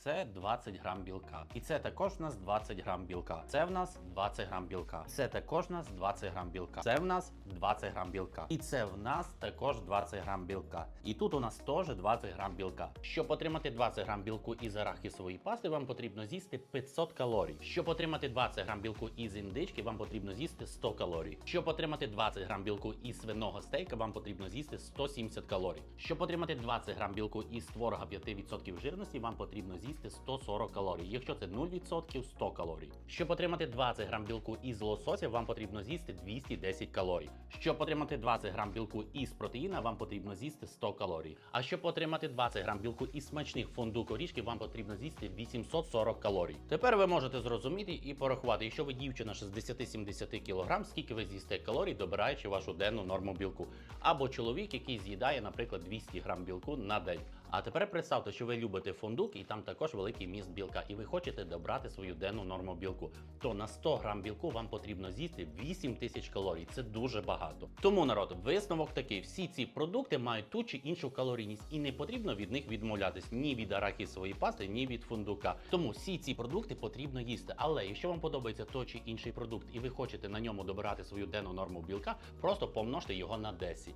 це 20 грам білка. І це також в нас 20 грам білка. Це в нас 20 грам білка. Це також в нас 20 грам білка. Це в нас 20 грам білка. І це в нас також 20 грам білка. І тут у нас теж 20 грам білка. Щоб отримати 20 грам білку із арахісової пасти, вам потрібно з'їсти 500 калорій. Щоб отримати 20 грам білку із індички, вам потрібно з'їсти 100 калорій. Щоб отримати 20 грам білку із свиного стейка, вам потрібно з'їсти 170 калорій. Щоб отримати 20 грам білку із творога 5% жирності, вам потрібно з'їсти 140 калорій. Якщо це 0%, 100 калорій. Щоб отримати 20 грам білку із лосося, вам потрібно з'їсти 210 калорій. Щоб отримати 20 грам білку із протеїна, вам потрібно з'їсти 100 калорій. А щоб отримати 20 грам білку із смачних фундук оріжків, вам потрібно з'їсти 840 калорій. Тепер ви можете зрозуміти і порахувати, якщо ви дівчина 60-70 кг, скільки ви з'їсте калорій, добираючи вашу денну норму білку. Або чоловік, який з'їдає, наприклад, 200 грам білку на день. А тепер представте, що ви любите фундук, і там також великий міст білка, і ви хочете добрати свою денну норму білку. То на 100 грам білку вам потрібно з'їсти 8 тисяч калорій. Це дуже багато. Тому народ, висновок такий: всі ці продукти мають ту чи іншу калорійність, і не потрібно від них відмовлятись ні від арахісової пасти, ні від фундука. Тому всі ці продукти потрібно їсти. Але якщо вам подобається той чи інший продукт, і ви хочете на ньому добирати свою денну норму білка, просто помножте його на 10.